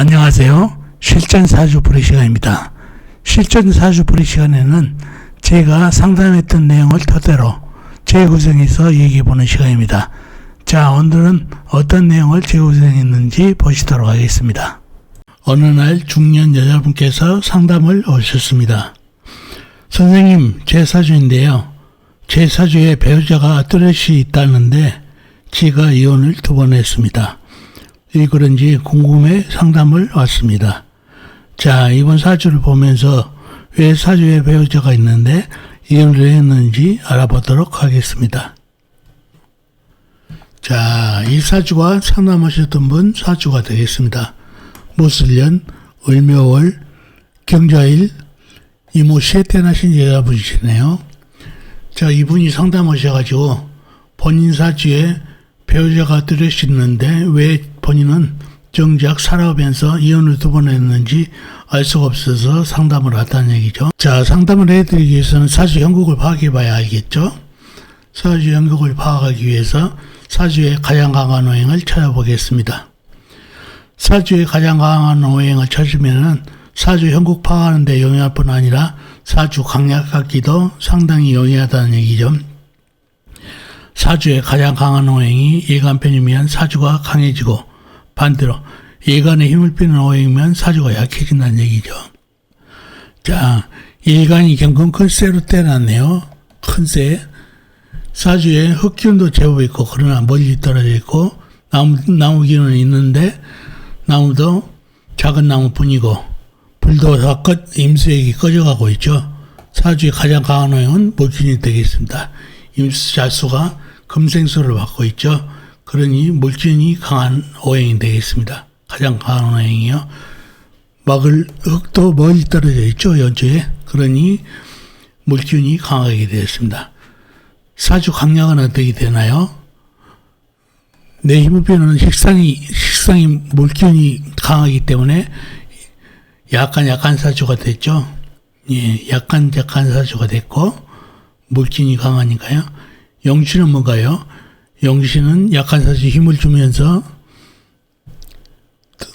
안녕하세요. 실전 사주 풀이 시간입니다. 실전 사주 풀이 시간에는 제가 상담했던 내용을 토대로 재구성해서 얘기해 보는 시간입니다. 자, 오늘은 어떤 내용을 재구성했는지 보시도록 하겠습니다. 어느 날 중년 여자분께서 상담을 오셨습니다. 선생님, 제 사주인데요. 제 사주에 배우자가 뚜렷이 있다는데 제가 이혼을 두 번 했습니다. 왜 그런지 궁금해 상담을 왔습니다. 자, 이번 사주를 보면서 왜 사주에 배우자가 있는데 이혼을 했는지 알아보도록 하겠습니다. 자, 이 사주가 상담하셨던 분 사주가 되겠습니다. 무술년, 을묘월, 경자일, 이모 시에 태어나신 여자분이시네요. 자, 이분이 상담하셔가지고 본인 사주에 배우자가 있는데 왜 본인은 정작 살아오면서 이혼을 두 번 했는지 알 수가 없어서 상담을 왔다는 얘기죠. 자, 상담을 해드리기 위해서는 사주 형국을 파악해 봐야 알겠죠. 사주 형국을 파악하기 위해서 사주의 가장 강한 오행을 찾아보겠습니다. 사주의 가장 강한 오행을 찾으면은 사주 형국 파악하는데 용이할 뿐 아니라 사주 강약하기도 상당히 용이하다는 얘기죠. 사주의 가장 강한 오행이 일간편이면 사주가 강해지고 반대로 일간에 힘을 빼는 오행이면 사주가 약해진다는 얘기죠. 자, 일간이 경금 큰 쇠로 때놨네요. 큰 쇠. 사주에 흙기운도 제법 있고 그러나 멀리 떨어져 있고 나무 나무 기운은 있는데 나무도 작은 나무뿐이고 불도 다 꺼, 임수액이 꺼져가고 있죠. 사주의 가장 강한 오행은 물진이 되겠습니다. 임수 자수가 금생수를 받고 있죠. 그러니 물진이 강한 오행이 되겠습니다. 가장 강한 오행이요. 막을 흙도 멀리 떨어져 있죠. 연주에. 그러니 물균이 강하게 되었습니다. 사주 강약은 어떻게 되나요? 내 힘을 빼는 식상이, 식상이 물균이 강하기 때문에 약간 약한 사주가 됐죠. 예, 약간 약한 사주가 됐고, 물진이 강하니까요. 영신은 뭔가요? 영신은 약한 사주 힘을 주면서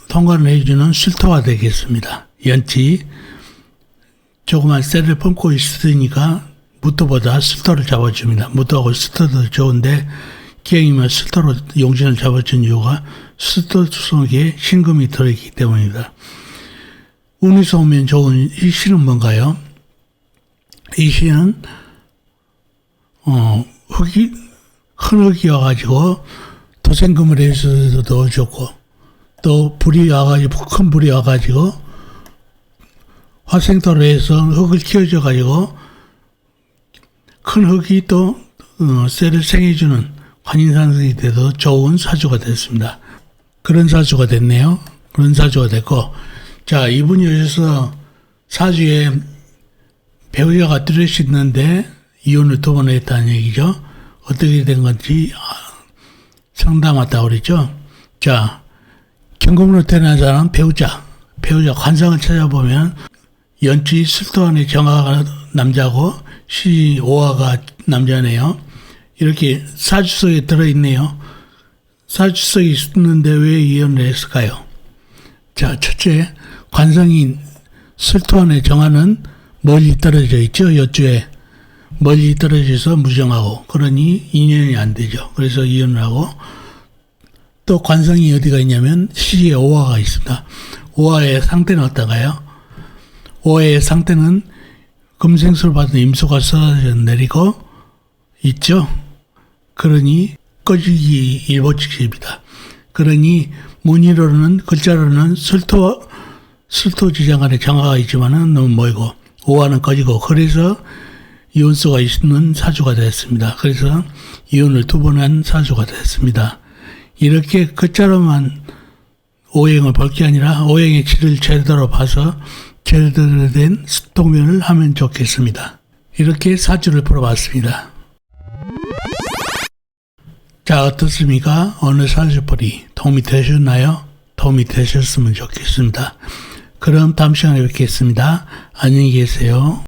통과를 해주는 술토가 되겠습니다. 연치, 조그만 쇠를 품고 있으니까 무토보다 술토를 잡아줍니다. 무토하고 술토도 좋은데 기행이면 술토로 용신을 잡아준 이유가 술토 속에 신금이 들어있기 때문입니다. 운에서 오면 좋은 이 신은 뭔가요? 이 신은 어, 흙이 큰 흙이 와가지고 도생금을 해서도 좋고 또 불이 와가지고 큰 불이 와가지고 화생토로 해서 흙을 키워줘 가지고 큰 흙이 또 어, 쇠를 생해주는 환인상승이 돼도 좋은 사주가 됐습니다. 그런 사주가 됐네요. 그런 사주가 됐고 자 이분이 오셔서 사주에 배우자가 뚜렷이 있는데 이혼을 두 번 했다는 얘기죠. 어떻게 된 건지 아, 상담했다고 그랬죠. 자, 경금으로 태어난 사람은 배우자, 배우자 관상을 찾아보면 연치 술도안의 정화가 남자고 시 오화가 남자네요. 이렇게 사주석에 들어있네요. 사주석이 있는데 왜 이혼을 했을까요? 자, 첫째, 관성이 술토안의 정화는 멀리 떨어져 있죠. 여주에 멀리 떨어져서 무정하고 그러니 인연이 안 되죠. 그래서 이혼을 하고 또 관성이 어디가 있냐면 시에 오화가 있습니다. 오화의 상태는 어떤가요? 오화의 상태는 금생수를 받은 임수가 쏟아져 내리고 있죠. 그러니 꺼지기 일보직입니다. 그러니 문의로는 글자로는 술토 술토 지장간에 정화가 있지만은 너무 멀고 오화는 꺼지고 그래서 이혼수가 있는 사주가 됐습니다. 그래서 이혼을 두 번 한 사주가 됐습니다. 이렇게 끝자로만 오행을 볼 게 아니라 오행의 질을 제대로 봐서 제대로 된 동면을 하면 좋겠습니다. 이렇게 사주를 풀어봤습니다. 자, 어떻습니까? 오늘 사주풀이 도움이 되셨나요? 도움이 되셨으면 좋겠습니다. 그럼 다음 시간에 뵙겠습니다. 안녕히 계세요.